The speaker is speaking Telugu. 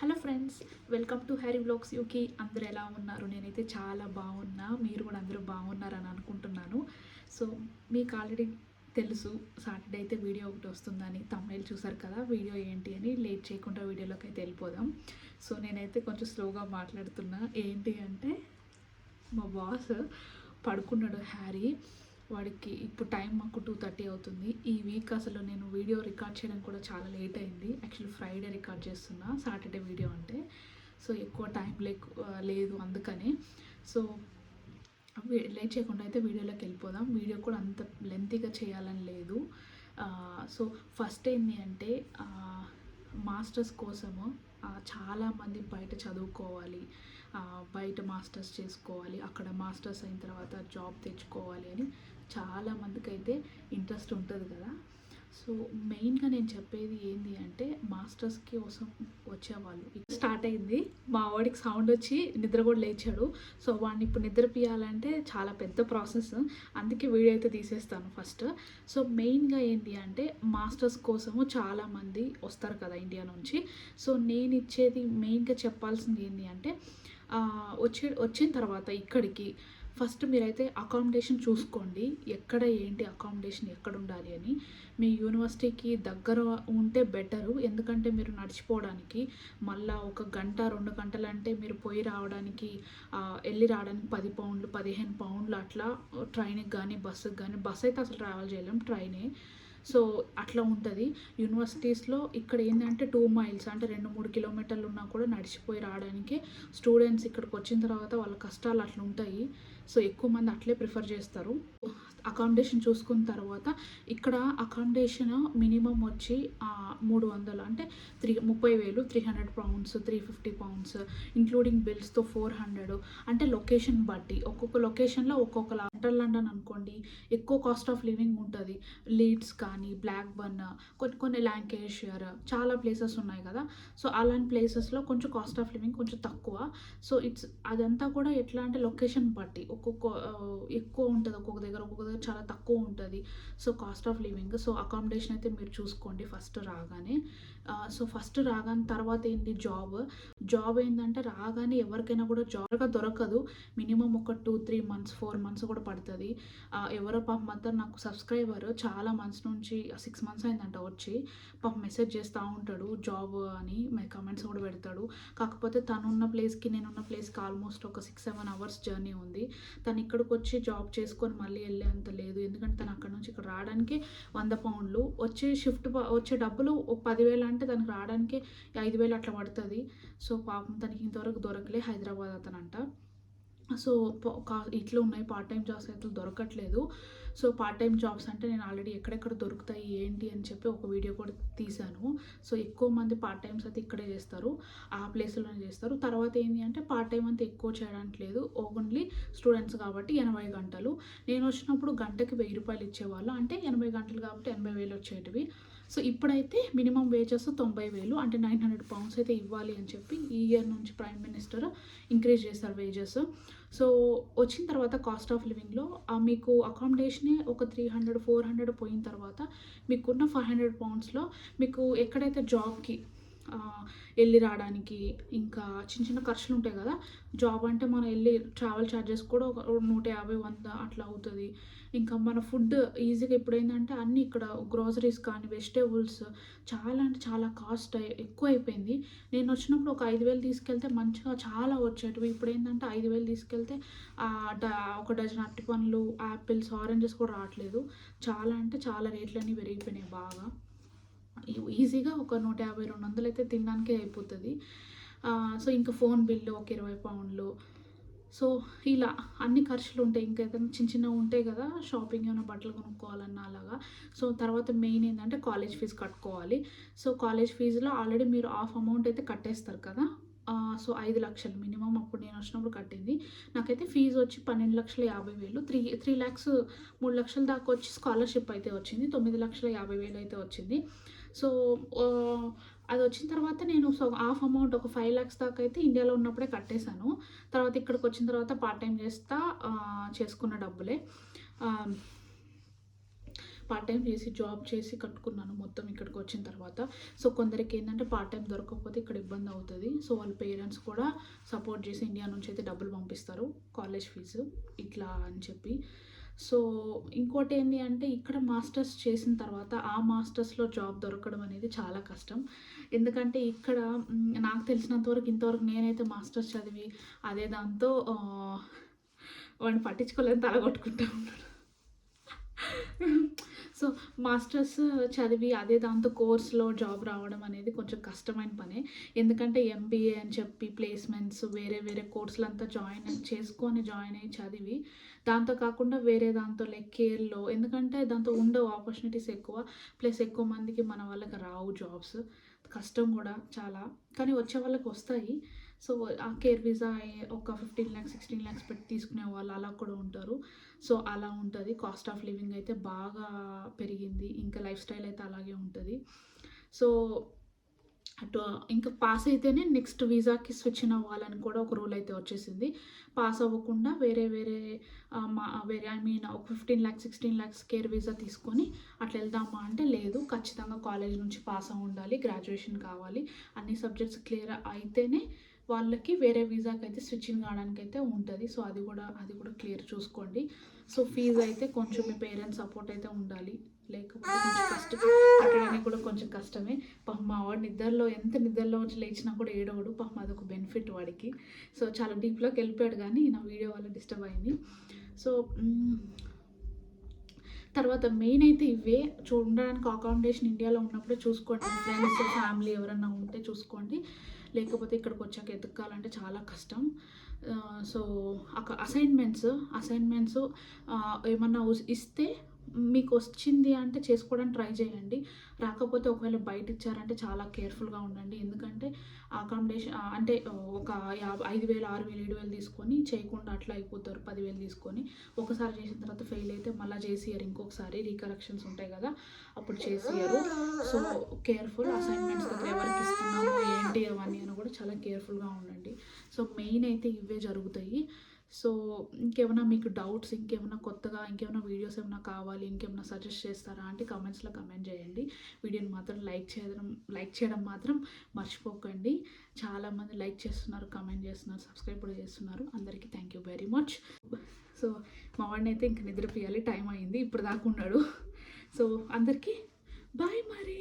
Hello friends welcome to Harry blogs యూకి అందరు ఎలా ఉన్నారు? నేనైతే చాలా బాగున్నా. మీరు కూడా అందరూ బాగున్నారని అనుకుంటున్నాను. సో మీకు ఆల్రెడీ తెలుసు సాటర్డే అయితే వీడియో ఒకటి వస్తుందని తమిళ చూసారు కదా వీడియో ఏంటి అని లేట్ చేయకుండా వీడియోలోకి అయితే వెళ్ళిపోదాం. సో నేనైతే కొంచెం స్లోగా మాట్లాడుతున్నా. ఏంటి అంటే మా బాస్ పడుకున్నాడు హ్యారీ వాడికి ఇప్పుడు టైం మాకు టూ థర్టీ అవుతుంది. ఈ వీక్ అసలు నేను వీడియో రికార్డ్ చేయడం కూడా చాలా లేట్ అయింది. యాక్చువల్లీ ఫ్రైడే రికార్డ్ చేస్తున్నా సాటర్డే వీడియో అంటే. సో ఎక్కువ టైం లేకు లేదు అందుకని. సో లేట్ చేయకుండా అయితే వీడియోలోకి వెళ్ళిపోదాం. వీడియో కూడా అంత లెంతీగా చేయాలని లేదు. సో ఫస్ట్ ఏంటి అంటే మాస్టర్స్ కోసము చాలామంది బయట చదువుకోవాలి. బయట మాస్టర్స్ చేసుకోవాలి. అక్కడ మాస్టర్స్ అయిన తర్వాత జాబ్ తెచ్చుకోవాలి అని చాలా మందికి అయితే ఇంట్రెస్ట్ ఉంటుంది కదా. సో మెయిన్గా నేను చెప్పేది ఏంటి అంటే మాస్టర్స్కి కోసం వచ్చేవాళ్ళు. స్టార్ట్ అయింది. మా వాడికి సౌండ్ వచ్చి నిద్ర కూడా లేచాడు. సో వాడిని ఇప్పుడు నిద్రపియాలంటే చాలా పెద్ద ప్రాసెస్. అందుకే వీడియో అయితే తీసేస్తాను ఫస్ట్. సో మెయిన్గా ఏంటి అంటే మాస్టర్స్ కోసము చాలామంది వస్తారు కదా ఇండియా నుంచి. సో నేను ఇచ్చేది మెయిన్గా చెప్పాల్సింది ఏంటి అంటే వచ్చే వచ్చిన తర్వాత ఇక్కడికి ఫస్ట్ మీరైతే అకామిడేషన్ చూసుకోండి. ఎక్కడ ఏంటి అకామిడేషన్ ఎక్కడ ఉండాలి అని. మీ యూనివర్సిటీకి దగ్గర ఉంటే బెటరు ఎందుకంటే మీరు నడిచిపోవడానికి మళ్ళా ఒక గంట రెండు గంటలు అంటే మీరు పోయి రావడానికి వెళ్ళి రావడానికి పది పౌండ్లు పదిహేను పౌండ్లు అట్లా ట్రైన్కి కానీ బస్సుకి కానీ బస్ అయితే అసలు ట్రావెల్ చేయలేం ట్రైనే. సో అట్లా ఉంటుంది. యూనివర్సిటీస్లో ఇక్కడ ఏంటంటే టూ మైల్స్ అంటే రెండు మూడు కిలోమీటర్లు ఉన్నా కూడా నడిచిపోయి రావడానికి స్టూడెంట్స్ ఇక్కడికి వచ్చిన తర్వాత వాళ్ళ కష్టాలు అట్లా ఉంటాయి. సో ఎక్కువ మంది అట్లే ప్రిఫర్ చేస్తారు. అకామిడేషన్ చూసుకున్న తర్వాత ఇక్కడ అకామిడేషన్ మినిమం వచ్చి ఆ, మూడు వందలు. అంటే త్రీ ముప్పై వేలు three hundred pounds three fifty pounds including బిల్స్తో four hundred అంటే లొకేషన్ బట్టి ఒక్కొక్క లొకేషన్లో ఒక్కొక్క లండన్ లండన్ అనుకోండి ఎక్కువ కాస్ట్ ఆఫ్ లివింగ్ ఉంటుంది. లీడ్స్ కానీ బ్లాక్ బన్ కొన్ని కొన్ని ల్యాంకేషియర్ చాలా ప్లేసెస్ ఉన్నాయి కదా. సో అలాంటి ప్లేసెస్లో కొంచెం కాస్ట్ ఆఫ్ లివింగ్ కొంచెం తక్కువ. సో ఇట్స్ అదంతా కూడా ఎట్లా అంటే లొకేషన్ బట్టి ఒక్కొక్క ఎక్కువ ఉంటుంది. ఒక్కొక్క దగ్గర ఒక్కొక్క దగ్గర చాలా తక్కువ ఉంటుంది. So cost of living so accommodation అయితే మీరు చూసుకోండి ఫస్ట్ రాగానే సో ఫస్ట్ రాగానే తర్వాత ఏంటి జాబ్ జాబ్ ఏంటంటే రాగానే ఎవరికైనా కూడా జాబ్గా దొరకదు. మినిమం ఒక two three months four months కూడా పడుతుంది. ఎవరో పాపం మాత్రం నాకు సబ్స్క్రైబర్ చాలా మంత్స్ నుంచి సిక్స్ మంత్స్ అయిందంట వచ్చి. పాప మెసేజ్ చేస్తూ ఉంటాడు జాబ్ అని కమెంట్స్ కూడా పెడతాడు. కాకపోతే తనున్న ప్లేస్కి నేను ఉన్న ప్లేస్కి ఆల్మోస్ట్ ఒక సిక్స్ సెవెన్ అవర్స్ జర్నీ ఉంది. తను ఇక్కడికి వచ్చి జాబ్ చేసుకొని మళ్ళీ వెళ్ళే అంత లేదు. ఎందుకంటే తను అక్కడ నుంచి ఇక్కడ రావడానికి వంద పౌండ్లు. వచ్చే షిఫ్ట్ వచ్చే డబ్బులు ఒక పదివేలు అంటే తనకు రావడానికి ఐదు వేలు అట్లా పడుతుంది. సో పాపం తనకి ఇంతవరకు దొరకలే హైదరాబాద్ అతనంట. సో కా- ఇట్లా ఉన్నాయి పార్ట్ టైం జాబ్స్ అయితే దొరకట్లేదు. సో పార్ట్ టైం జాబ్స్ అంటే నేను ఆల్రెడీ ఎక్కడెక్కడ దొరుకుతాయి ఏంటి అని చెప్పి ఒక వీడియో కూడా తీశాను. సో ఎక్కువ మంది పార్ట్ టైమ్స్ అయితే ఇక్కడే చేస్తారు ఆ ప్లేస్లోనే చేస్తారు. తర్వాత ఏంటి అంటే పార్ట్ టైం అంతా ఎక్కువ చేయడానికి లేదు. ఓన్లీ స్టూడెంట్స్ కాబట్టి ఎనభై గంటలు. నేను వచ్చినప్పుడు గంటకి వెయ్యి రూపాయలు ఇచ్చేవాళ్ళు. అంటే ఎనభై గంటలు కాబట్టి ఎనభై వేలు వచ్చేటివి. సో ఇప్పుడైతే మినిమం వేజెస్ తొంభై వేలు అంటే నైన్ హండ్రెడ్ పౌండ్స్ అయితే ఇవ్వాలి అని చెప్పి ఈ ఇయర్ నుంచి ప్రైమ్ మినిస్టర్ ఇంక్రీజ్ చేస్తారు వేజెస్ సో వచ్చిన తర్వాత కాస్ట్ ఆఫ్ లివింగ్లో మీకు అకామిడేషనే ఒక త్రీ హండ్రెడ్ ఫోర్ హండ్రెడ్ పోయిన తర్వాత మీకున్న ఫైవ్ హండ్రెడ్ పౌండ్స్లో మీకు ఎక్కడైతే జాబ్కి వెళ్ళి రావడానికి ఇంకా చిన్న చిన్న ఖర్చులు ఉంటాయి కదా. జాబ్ అంటే మనం వెళ్ళి ట్రావెల్ ఛార్జెస్ కూడా ఒక నూట యాభై వంద అట్లా అవుతుంది. ఇంకా మన ఫుడ్ ఈజీగా ఎప్పుడైందంటే అన్నీ ఇక్కడ గ్రోసరీస్ కానీ వెజిటేబుల్స్ చాలా అంటే చాలా కాస్ట్ ఎక్కువ అయిపోయింది. నేను వచ్చినప్పుడు ఒక ఐదు వేలు తీసుకెళ్తే మంచిగా చాలా వచ్చేటివి. ఇప్పుడు ఏంటంటే ఐదు వేలు తీసుకెళ్తే డ- ఒక డజన్ అరటి పండ్లు యాపిల్స్ ఆరెంజెస్ కూడా రావట్లేదు. చాలా అంటే చాలా రేట్లన్నీ పెరిగిపోయినాయి బాగా. ఈజీగా ఒక నూట యాభై రెండు వందలు అయితే తినడానికే అయిపోతుంది. సో ఇంకా ఫోన్ బిల్లు ఒక ఇరవై పౌండ్లు. సో ఇలా అన్ని ఖర్చులు ఉంటాయి. ఇంకా ఏదైనా చిన్న చిన్నవి ఉంటాయి కదా షాపింగ్ ఏమైనా బట్టలు కొనుక్కోవాలన్నా అలాగా. సో తర్వాత మెయిన్ ఏంటంటే కాలేజ్ ఫీజు కట్టుకోవాలి. సో కాలేజ్ ఫీజులో ఆల్రెడీ మీరు హాఫ్ అమౌంట్ అయితే కట్టేస్తారు కదా. సో ఐదు లక్షలు మినిమం అప్పుడు నేను వచ్చినప్పుడు కట్టింది. నాకైతే ఫీజు వచ్చి పన్నెండు లక్షల యాభై వేలు. త్రీ త్రీ ల్యాక్స్ మూడు లక్షల దాకా వచ్చి స్కాలర్షిప్ అయితే వచ్చింది. తొమ్మిది లక్షల యాభై వేలు అయితే వచ్చింది. సో అది వచ్చిన తర్వాత నేను సో హాఫ్ అమౌంట్ ఒక ఫైవ్ ల్యాక్స్ దాకా అయితే ఇండియాలో ఉన్నప్పుడే కట్టేశాను. తర్వాత ఇక్కడికి వచ్చిన తర్వాత పార్ట్ టైం చేస్తా చేసుకున్న డబ్బులే. పార్ట్ టైం చేసి జాబ్ చేసి కట్టుకున్నాను మొత్తం ఇక్కడికి వచ్చిన తర్వాత. సో కొందరికి ఏంటంటే పార్ట్ టైం దొరకకపోతే ఇక్కడ ఇబ్బంది అవుతుంది. సో వాళ్ళ పేరెంట్స్ కూడా సపోర్ట్ చేసి ఇండియా నుంచి అయితే డబ్బులు పంపిస్తారు కాలేజ్ ఫీజు ఇట్లా అని చెప్పి. సో ఇంకోటి ఏంటి అంటే ఇక్కడ మాస్టర్స్ చేసిన తర్వాత ఆ మాస్టర్స్లో జాబ్ దొరకడం అనేది చాలా కష్టం. ఎందుకంటే ఇక్కడ నాకు తెలిసినంతవరకు ఇంతవరకు నేనైతే మాస్టర్స్ చదివి అదే దాంతో వాడిని పట్టించుకోలేని తల కొట్టుకుంటా ఉన్నాను. సో మాస్టర్స్ చదివి అదే దాంతో కోర్స్లో జాబ్ రావడం అనేది కొంచెం కష్టమైన పనే. ఎందుకంటే ఎంబీఏ అని చెప్పి ప్లేస్మెంట్స్ వేరే వేరే కోర్సులంతా జాయిన్ చేసుకొని జాయిన్ అయ్యి చదివి దాంతో కాకుండా వేరే దాంతో లైక్ కేర్లో ఎందుకంటే దాంతో ఉండవు ఆపర్చునిటీస్ ఎక్కువ. ప్లస్ ఎక్కువ మందికి మన వాళ్ళకి రావు జాబ్స్. కష్టం కూడా చాలా. కానీ వచ్చే వాళ్ళకి వస్తాయి. సో ఆ కేర్ వీసా ఒక ఫిఫ్టీన్ ల్యాక్స్ సిక్స్టీన్ ల్యాక్స్ పెట్టి తీసుకునే వాళ్ళు అలా కూడా ఉంటారు. సో అలా ఉంటుంది. కాస్ట్ ఆఫ్ లివింగ్ అయితే బాగా పెరిగింది. ఇంకా లైఫ్ స్టైల్ అయితే అలాగే ఉంటుంది. సో అటు ఇంకా పాస్ అయితేనే నెక్స్ట్ వీసాకి స్విచ్ అవ్వాలని కూడా ఒక రూల్ అయితే వచ్చేసింది. పాస్ అవ్వకుండా వేరే వేరే మా వేరే ఐ మీన్ ఒక fifteen lakhs sixteen lakhs care visa తీసుకొని అట్లా వెళ్దామా అంటే లేదు. ఖచ్చితంగా కాలేజ్ నుంచి పాస్ అవ్వ ఉండాలి గ్రాడ్యుయేషన్ కావాలి. అన్ని సబ్జెక్ట్స్ క్లియర్ అయితేనే వాళ్ళకి వేరే వీసాకి అయితే స్విచ్చింగ్ కావడానికి అయితే ఉంటుంది. సో అది కూడా అది కూడా క్లియర్ చూసుకోండి. సో ఫీజు అయితే కొంచెం మీ పేరెంట్స్ సపోర్ట్ అయితే ఉండాలి. లేకపోతే కొంచెం కష్టం. కట్టడానికి కూడా కొంచెం కష్టమే. పాపం మా వాడు నిద్రలో ఎంత నిద్రలో వచ్చి లేచినా కూడా ఏడవడు. అది అదొక బెనిఫిట్ వాడికి. సో చాలా డీప్లోకి వెళ్ళిపోయాడు కానీ నా వీడియో వల్ల డిస్టర్బ్ అయింది. సో తర్వాత మెయిన్ అయితే ఇవే. చూడడానికి అకామిడేషన్ ఇండియాలో ఉన్నప్పుడే చూసుకోండి. ఫ్రెండ్స్ ఫ్యామిలీ ఎవరన్నా ఉంటే చూసుకోండి. లేకపోతే ఇక్కడికి వచ్చాక ఎతకాలంటే చాలా కష్టం. సో అక్కడ అసైన్మెంట్స్ అసైన్మెంట్స్ ఏమన్నా ఇస్తే మీకు వచ్చింది అంటే చేసుకోవడానికి ట్రై చేయండి. రాకపోతే ఒకవేళ బయట ఇచ్చారంటే చాలా కేర్ఫుల్గా ఉండండి. ఎందుకంటే అకామిడేషన్ అంటే ఒక యాభై ఐదు వేలు ఆరు వేలు ఏడు వేలు తీసుకొని చేయకుండా అట్లా అయిపోతారు. పదివేలు తీసుకొని ఒకసారి చేసిన తర్వాత ఫెయిల్ అయితే మళ్ళీ చేసియరు ఇంకొకసారి రీకరెక్షన్స్ ఉంటాయి కదా అప్పుడు చేసియరు సో కేర్ఫుల్ అసైన్మెంట్స్ దగ్గర ఎవరికి ఇస్తున్నాము ఏంటి అవన్నీ అని కూడా చాలా కేర్ఫుల్గా ఉండండి. సో మెయిన్ అయితే ఇవే జరుగుతాయి. సో ఇంకేమైనా మీకు డౌట్స్ ఇంకేమైనా కొత్తగా ఇంకేమైనా వీడియోస్ ఏమైనా కావాలి ఇంకేమైనా సజెస్ట్ చేస్తారా అంటే కమెంట్స్లో కమెంట్ చేయండి. వీడియోని మాత్రం లైక్ చేయడం లైక్ చేయడం మాత్రం మర్చిపోకండి. చాలామంది లైక్ చేస్తున్నారు కమెంట్ చేస్తున్నారు సబ్స్క్రైబ్ కూడా చేస్తున్నారు. అందరికీ thank you very much. So మా వాడిని అయితే ఇంక నిద్రపోయాలి టైం అయింది ఇప్పుడు దాకా ఉన్నాడు. సో అందరికీ బాయ్ మరి.